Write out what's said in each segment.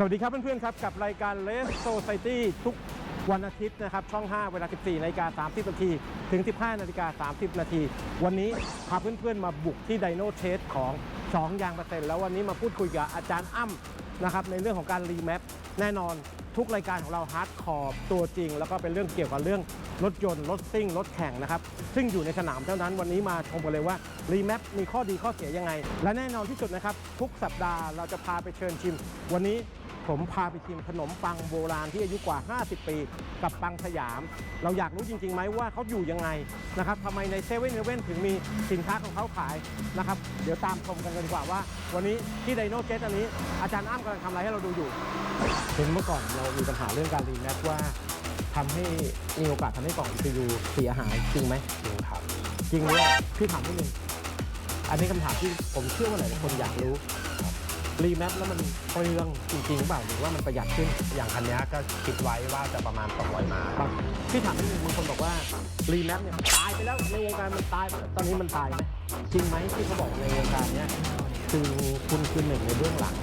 สวัสดีครับเพื่อนๆครับกับรายการ l e s Society ทุกวันอาทิตย์นะครับช่อง 5 เวลา 14นาฬิกา30นาทีถึง 15นาฬิกา30นาทีวันนี้พาเพื่อนๆมาบุกที่ไดโนเทสของ2ยางเปอร์เซ็นต์แล้ววันนี้มาพูดคุยกับอาจารย์อ้ำนะครับในเรื่องของการรีแมปแน่นอนทุกรายการของเราฮาร์ดคอร์ตัวจริง แล้วก็เป็นเรื่องเกี่ยวกับเรื่องรถยนต์รถซิ่งรถแข่งนะครับ ซึ่งอยู่ในสนามเท่านั้นวันนี้มาชมกันเลยว่ารีแมปมีข้อดีข้อเสียยังไง และแน่นอนที่สุดนะครับ ทุกสัปดาห์เราจะพาไปเชิญชิม วันนี้ ผมพาไปชิมขนมปังโบราณที่อายุกว่า 50 ปี กับปังสยาม เราอยากรู้จริงๆไหมว่าเขาอยู่ยังไงนะครับทำไมในเซเว่นเว่นถึงมีสินค้าของเขาขายนะครับ เดี๋ยวตามชมกันกันดีกว่าว่า วันนี้ที่ไดโนเจตอันนี้ อาจารย์อ้ำกำลังทำอะไรให้เราดูอยู่เห็นเมื่อก่อนเรามีปัญหาเรื่องการรีแมปว่าทำให้มีโอกาสทำให้กล่อง ECU เสียหายจริงไหมจริงครับจริงเนี่ยพี่ถามนิดนึงอันนี้คำถามที่ผมเชื่อว่าหลายๆคนอยากรู้ รีแมปแล้วมันเปลืองจริงๆหรือเปล่าหรือว่ามันประหยัดขึ้น อย่างคันเนี้ยก็คิดไว้ว่าจะประมาณ 200ม้าครับพี่ถามนิดนึงบางคนบอกว่ารีแมปเนี่ยตายไปแล้วในวงการมันตายไปแล้วตอนนี้มันตายไหมจริงไหมที่เขาบอกในวงการเนี้ยคือคุณคือหนึ่งในเบื้องหลัง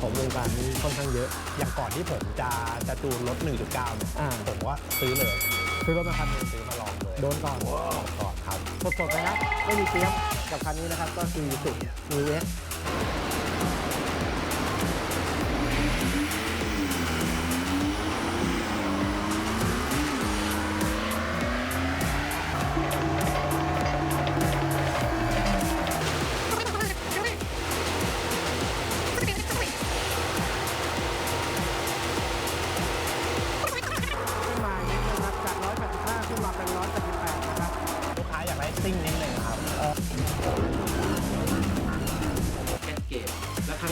ของวงการนี้ค่อนข้างเยอะ อย่างก่อนที่ผมจะจะจูนรถ 1.9เนี่ยอ่าผมว่าซื้อเลยคือรถมาคันหนึงซื้อมาลองเลยโดนก่อนก่อนครับสดๆนะครับไม่มีเตรียมกับคันนี้นะครับก็คือสุดมีเวส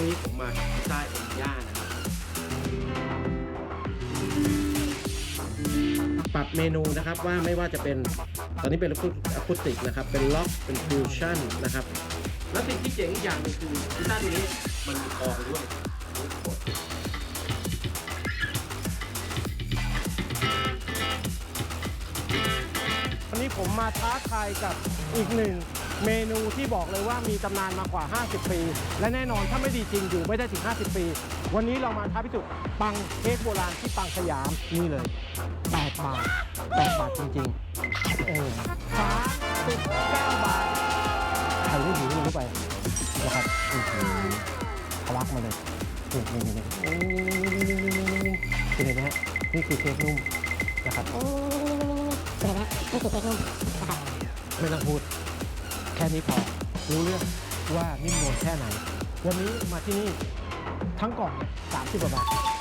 งนี้ผมมากับพิต้เอ็นย่านะครับ ปรับเมนูนะครับว่าไม่ว่าจะเป็นตอนนี้เป็นอะคูติกนะครับ เป็นล็อกเป็นฟิวชั่นนะครับ แล้วสิ่งที่เจ๋งอีกอย่างนึงคือพิต้าตัวนี้มันมีคอด้วยวันนี้ผมมาท้าทายกับอีกหนึ่ง เมนูที่บอกเลยว่ามีตำนานมากว่า 50 ปี และแน่นอนถ้าไม่ดีจริงอยู่ไม่ได้ถึง 50 ปี วันนี้เรามาท้าพิสูจน์ปังเค้กโบราณที่ปังสยามนี่เลย 8 บาท 8 บาทจริงๆเออ39บาทใครไม่หิวไม่รู้ไปนะครับอือหือทะลักมาเลยนี่นี่นี่นี่เป็นไงนะฮะนี่คือเค้กนุ่มนะครับเดี๋ยวนะนี่คือเค้กนุ่มนะครับไม่ต้องพูด ค่นี้พอ รู้เรื่องว่านิ่มนวลแค่ไหน วันนี้มาที่นี่ทั้งกล่องสามสิบกว่าบาท